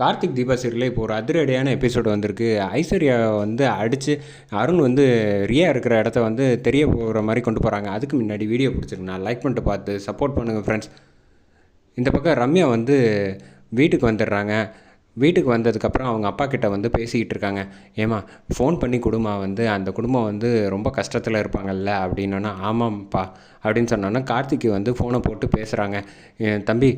கார்த்திக் தீபா சீரியலில் இப்போ ஒரு அதிரடியான எபிசோடு வந்திருக்கு. ஐஸ்வர்யா வந்து அடித்து அருண் வந்து ரியா இருக்கிற இடத்த வந்து தெரிய போகிற மாதிரி கொண்டு போகிறாங்க அதுக்கு முன்னாடி வீடியோ பிடிச்சிருக்கு. நான் லைக் பண்ணிட்டு பார்த்து சப்போர்ட் பண்ணுங்கள் ஃப்ரெண்ட்ஸ் இந்த பக்கம் ரம்யா வந்து வீட்டுக்கு வந்துடுறாங்க. வீட்டுக்கு வந்ததுக்கப்புறம் அவங்க அப்பா கிட்ட வந்து பேசிக்கிட்டு இருக்காங்க. ஏமா ஃபோன் பண்ணி கொடுமா வந்து அந்த குடும்பம் வந்து ரொம்ப கஷ்டத்தில் இருப்பாங்கல்ல அப்படின்னோன்னா ஆமாம்ப்பா அப்படின்னு சொன்னோன்னா கார்த்திக்கு வந்து ஃபோனை போட்டு பேசுகிறாங்க தம்பி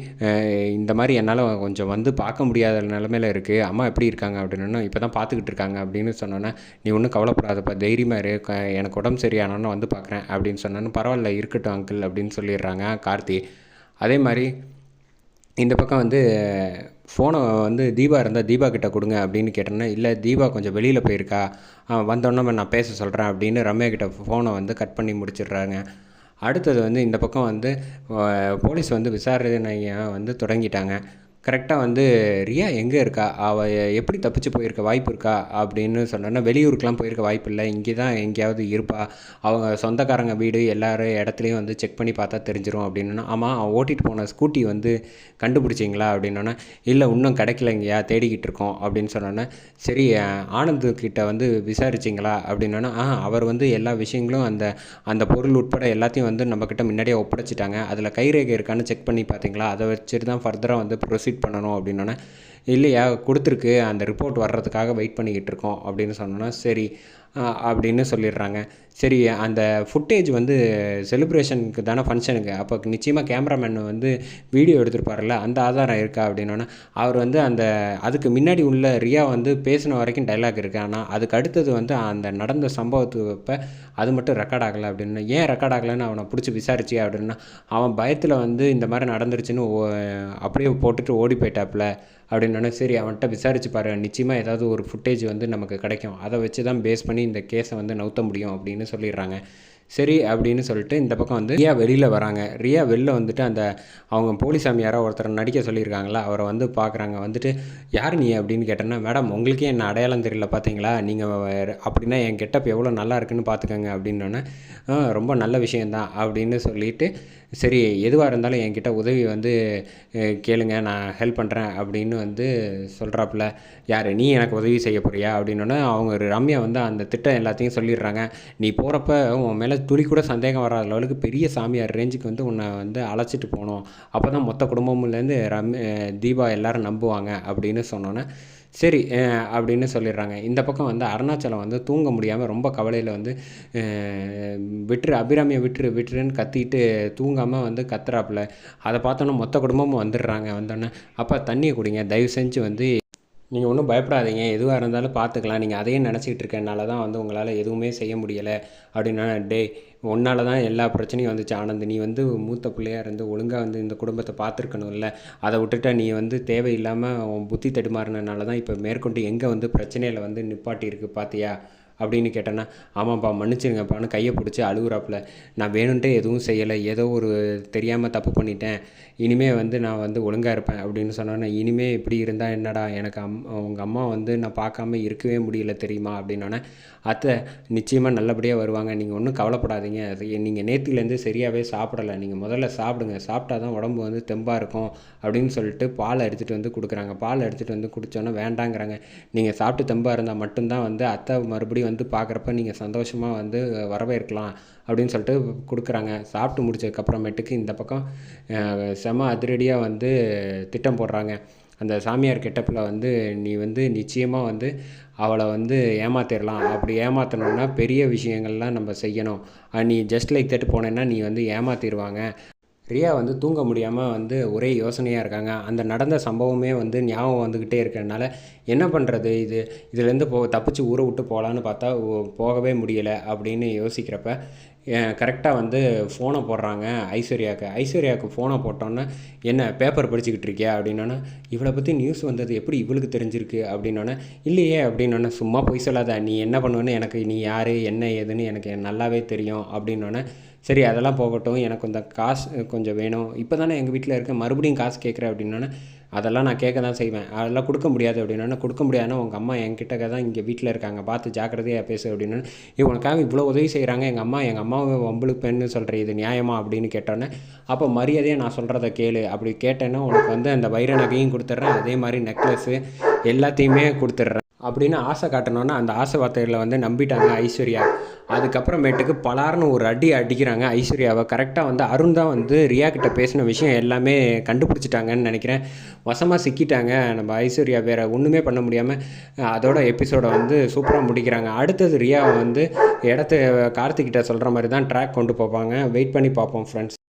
இந்த மாதிரி என்னால் கொஞ்சம் வந்து பார்க்க முடியாத நிலமையில இருக்குது அம்மா எப்படி இருக்காங்க? அப்படின்னா இப்போ தான் பார்த்துக்கிட்டு இருக்காங்க அப்படின்னு சொன்னோன்னே நீ ஒன்றும் கவலைப்படாதப்பா தைரியமாக இரு. எனக்கு உடம்பு சரியானோன்னு வந்து பார்க்குறேன் அப்படின்னு சொன்னோன்னு பரவாயில்ல இருக்கட்டும் அங்கிள் அப்படின்னு சொல்லிடுறாங்க கார்த்தி. அதே மாதிரி இந்த பக்கம் வந்து ஃபோனை வந்து தீபா இருந்தால் தீபா கிட்டே கொடுங்க அப்படின்னு கேட்டோன்னே இல்லை தீபா கொஞ்சம் வெளியில் போயிருக்கா. ஆ, வந்தோன்னே நான் பேச சொல்கிறேன் அப்படின்னு ரம்யா கிட்ட ஃபோனை வந்து கட் பண்ணி முடிச்சிடுறாங்க. அடுத்தது வந்து இந்த பக்கம் வந்து போலீஸ் வந்து விசாரணையை வந்து தொடங்கிட்டாங்க. கரெக்டாக வந்து ரியா எங்கே இருக்கா? அவள் எப்படி தப்பிச்சு போயிருக்க வாய்ப்பு இருக்கா? அப்படின்னு சொன்னோன்னா வெளியூருக்கெலாம் போயிருக்க வாய்ப்பு இல்லை. இங்கே தான் எங்கேயாவது இருப்பா. அவங்க சொந்தக்காரங்க வீடு எல்லாரும் இடத்துலையும் வந்து செக் பண்ணி பார்த்தா தெரிஞ்சிடும் அப்படின்னா ஆமாம் அவன் ஓட்டிகிட்டு போன ஸ்கூட்டி வந்து கண்டுபிடிச்சிங்களா? அப்படின்னோன்னா இல்லை இன்னும் கிடைக்கலங்கயா தேடிக்கிட்டு இருக்கோம். அப்படின்னு சொன்னோன்னே சரி ஆனந்து கிட்ட வந்து விசாரிச்சிங்களா? அப்படின்னோன்னா ஆ அவர் வந்து எல்லா விஷயங்களும் அந்த அந்த பொருள் உட்பட எல்லாத்தையும் வந்து நம்மக்கிட்ட முன்னாடியே ஒப்படைச்சிட்டாங்க. அதில் கைரேகை இருக்கான்னு செக் பண்ணி பார்த்தீங்களா? அதை வச்சுட்டு தான் ஃபர்தராக வந்து ப்ரொசீட் பண்ணணும் அப்படின்னோன்னே இல்லையா கொடுத்துருக்கு அந்த ரிப்போர்ட் வர்றதுக்காக வெயிட் பண்ணிக்கிட்டு இருக்கோம் அப்படின்னு சொன்னோன்னா சரி அப்படின்னு சொல்லிடுறாங்க. சரி அந்த ஃபுட்டேஜ் வந்து செலிப்ரேஷனுக்கு தானே ஃபங்க்ஷனுக்கு அப்போ நிச்சயமாக கேமராமேன் வந்து வீடியோ எடுத்திருப்பார்ல அந்த ஆதாரம் இருக்கா அப்படின்னோன்னா அவர் வந்து அந்த அதுக்கு முன்னாடி உள்ள ரியா வந்து பேசின வரைக்கும் டைலாக் இருக்குது ஆனால் அதுக்கு அடுத்தது வந்து அந்த நடந்த சம்பவத்துப்போ அது மட்டும் ரெக்கார்ட் ஆகலை அப்படின்னு ஏன் ரெக்கார்ட் ஆகலைன்னு அவனை பிடிச்சி விசாரிச்சு அப்படின்னா அவன் பயத்தில் வந்து இந்த மாதிரி நடந்துருச்சுன்னு ஓ- அப்படியே போட்டுட்டு ஓடி போயிட்டாப்புல அப்படின்னோடனே சரி அவன்கிட்ட விசாரிச்சு பாரு நிச்சயமாக ஏதாவது ஒரு ஃபுட்டேஜ் வந்து நமக்கு கிடைக்கும். அதை வச்சு தான் பேஸ் பண்ணி இந்த கேஸை வந்து நவுத்த முடியும் அப்படின்னு சொல்லிடுறாங்க. சரி அப்படின்னு சொல்லிட்டு இந்த பக்கம் வந்து ரியா வெளியில் வராங்க. ரியா வெளில வந்துட்டு அந்த அவங்க போலி சாமியாராக ஒருத்தர் நடிக்க சொல்லியிருக்காங்களா? அவரை வந்து பார்க்குறாங்க வந்துட்டு யார் நீ? அப்படின்னு கேட்டேன்னா மேடம் உங்களுக்கே என்ன அடையாளம் தெரியல பார்த்தீங்களா நீங்கள் அப்படின்னா என் கெட்டப் எவ்வளோ நல்லா இருக்குன்னு பார்த்துக்கோங்க அப்படின்னோடனே ரொம்ப நல்ல விஷயந்தான் அப்படின்னு சொல்லிட்டு சரி எதுவாக இருந்தாலும் என்கிட்ட உதவி வந்து கேளுங்க நான் ஹெல்ப் பண்ணுறேன் அப்படின்னு வந்து சொல்கிறாப்புல யார் நீ எனக்கு உதவி செய்ய போறியா? அப்படின்னோடனே அவங்க ரம்யா வந்து அந்த திட்டம் எல்லாத்தையும் சொல்லிடுறாங்க. நீ போகிறப்ப உன் மேலே துளி கூட சந்தேகம் வராத அளவுக்கு பெரிய சாமியார் ரேஞ்சுக்கு வந்து உன்னை வந்து அழைச்சிட்டு போகணும் அப்போ தான் மொத்த குடும்பமுலேருந்து ரம் தீபா எல்லாரும் நம்புவாங்க அப்படின்னு சொன்னோன்னே சரி அப்படின்னு சொல்லிடுறாங்க. இந்த பக்கம் வந்து அருணாச்சலம் வந்து தூங்க முடியாமல் ரொம்ப கவலையில் வந்து விட்டுரு அபிராமியை விட்டுரு விட்டுருன்னு கத்திட்டு தூங்காமல் வந்து கத்துறாப்புல. அதை பார்த்தோன்னே மொத்த குடும்பமும் வந்துடுறாங்க. வந்தோடனே அப்போ தண்ணியை குடிங்க. தயவு செஞ்சு வந்து நீங்கள் ஒன்றும் பயப்படாதீங்க. எதுவாக இருந்தாலும் பார்த்துக்கலாம் நீங்கள் அதையே நினச்சிக்கிட்டு இருக்கனால தான் வந்து உங்களால் எதுவுமே செய்ய முடியலை அப்படின்னா டே உன்னால தான் எல்லா பிரச்சனையும் வந்துச்சு. ஆனந்த் நீ வந்து மூத்த பிள்ளையாக இருந்து ஒழுங்காக வந்து இந்த குடும்பத்தை பார்த்துருக்கணும்ல. அதை விட்டுட்டா நீ வந்து தேவையில்லாமல் உன் புத்தி தடுமாறினால தான் இப்போ மேற்கொண்டு எங்கே வந்து பிரச்சனையில் வந்து நிப்பாட்டி இருக்குது பார்த்தியா அப்படின்னு கேட்டேன்னா ஆமாப்பா மன்னிச்சிருங்கப்பான்னு கையை பிடிச்சி அழுகுறாப்புல. நான் வேணும்ன்ட்டு எதுவும் செய்யலை. ஏதோ ஒரு தெரியாமல் தப்பு பண்ணிட்டேன். இனிமே வந்து நான் வந்து ஒழுங்காக இருப்பேன். அப்படின்னு சொன்னோன்னே இனிமே இப்படி இருந்தால் என்னடா? எனக்கு அம் உங்கள் அம்மா வந்து நான் பார்க்காம இருக்கவே முடியல தெரியுமா? அப்படின்னோடனே அத்தை நிச்சயமாக நல்லபடியாக வருவாங்க. நீங்கள் ஒன்றும் கவலைப்படாதீங்க. அது நீங்கள் நேற்றுலேருந்து சரியாகவே சாப்பிடலை. நீங்கள் முதல்ல சாப்பிடுங்க. சாப்பிட்டா தான் உடம்பு வந்து தெம்பாக இருக்கும். அப்படின்னு சொல்லிட்டு பால் எடுத்துகிட்டு வந்து கொடுக்குறாங்க. பால் எடுத்துகிட்டு வந்து குடித்தோன்னே வேண்டாங்கிறாங்க. நீங்கள் சாப்பிட்டு தெம்பாக இருந்தால் மட்டும்தான் வந்து அத்தை மறுபடியும் வந்து பார்க்குறப்ப நீங்கள் சந்தோஷமாக வந்து வரவேற்கலாம் அப்படின்னு சொல்லிட்டு கொடுக்குறாங்க. சாப்பிட்டு முடிச்சதுக்கப்புறமேட்டுக்கு இந்த பக்கம் செம அதிரடியாக வந்து திட்டம் போடுறாங்க. அந்த சாமியார் கெட்டப்பில் வந்து நீ வந்து நிச்சயமாக வந்து அவளை வந்து ஏமாத்திடலாம் அப்படி ஏமாத்தணும்னா பெரிய விஷயங்கள்லாம் நம்ம செய்யணும். நீ ஜஸ்ட் லைக் தட்டு போனேன்னா நீ வந்து ஏமாத்திடுவாங்க ரியா வந்து தூங்க முடியாமல் வந்து ஒரே யோசனையாக இருக்காங்க. அந்த நடந்த சம்பவமே வந்து ஞாபகம் வந்துக்கிட்டே இருக்கிறனால என்ன பண்ணுறது இது? இதுலேருந்து போ தப்பிச்சு ஊரை விட்டு போகலான்னு பார்த்தா ஓ- போகவே முடியலை அப்படின்னு யோசிக்கிறப்ப கரெக்டாக வந்து ஃபோனை போடுறாங்க ஐஸ்வர்யாவுக்கு ஐஸ்வர்யாவுக்கு ஃபோனை போட்டோன்னே என்ன பேப்பர் படிச்சுக்கிட்டு இருக்கியா? அப்படின்னோன்னே இவளை பற்றி நியூஸ் வந்தது எப்படி இவளுக்கு தெரிஞ்சிருக்கு? அப்படின்னோன்னே இல்லையே அப்படின்னோன்னே சும்மா பொய் சொல்லாத. நீ என்ன பண்ணுவேன்னு எனக்கு நீ யார் என்ன ஏதுன்னு எனக்கு நல்லாவே தெரியும் அப்படின்னோன்னே சரி அதெல்லாம் போகட்டும். எனக்கு கொஞ்சம் காசு கொஞ்சம் வேணும். இப்போ தானே எங்கள் வீட்டில் இருக்க மறுபடியும் காசு கேட்குறேன் அப்படின்னோன்னே அதெல்லாம் நான் கேட்க தான் செய்வேன். அதெல்லாம் கொடுக்க முடியாது அப்படின்னா கொடுக்க முடியாதுன்னா உங்கள் அம்மா என்கிட்ட தான் இங்கே வீட்டில் இருக்காங்க. பார்த்து ஜாக்கிரதையாக பேசு அப்படின்னு இவனுக்காக இவ்வளோ உதவி செய்கிறாங்க எங்கள் அம்மா எங்கள் அம்மாவை வம்பளுக்கு பெண்ணு சொல்கிற இது நியாயமா? அப்படின்னு கேட்டோன்னே அப்போ மரியாதையாக நான் சொல்கிறத கேளு. அப்படி கேட்டேன்னா உனக்கு வந்து அந்த வைர நகையும் கொடுத்துட்றேன். அதே மாதிரி நெக்லஸ்ஸு எல்லாத்தையுமே கொடுத்துட்றேன். அப்படின்னு ஆசை காட்டணுன்னா அந்த ஆசை வார்த்தைகளை வந்து நம்பிட்டாங்க ஐஸ்வர்யா. அதுக்கப்புறமேட்டுக்கு பலார்னு ஒரு அடி அடிக்கிறாங்க ஐஸ்வர்யாவை. கரெக்டாக வந்து அருண் தான் வந்து ரியா கிட்ட பேசின விஷயம் எல்லாமே கண்டுபிடிச்சிட்டாங்கன்னு நினைக்கிறேன். வசமாக சிக்கிட்டாங்க நம்ம ஐஸ்வர்யா வேறு ஒன்றுமே பண்ண முடியாமல் அதோட எபிசோடை வந்து சூப்பராக முடிக்கிறாங்க. அடுத்தது ரியாவை வந்து இடத்த கார்த்திகிட்ட சொல்கிற மாதிரி தான் ட்ராக் கொண்டு போவாங்க. வெயிட் பண்ணி பார்ப்போம் ஃப்ரெண்ட்ஸ்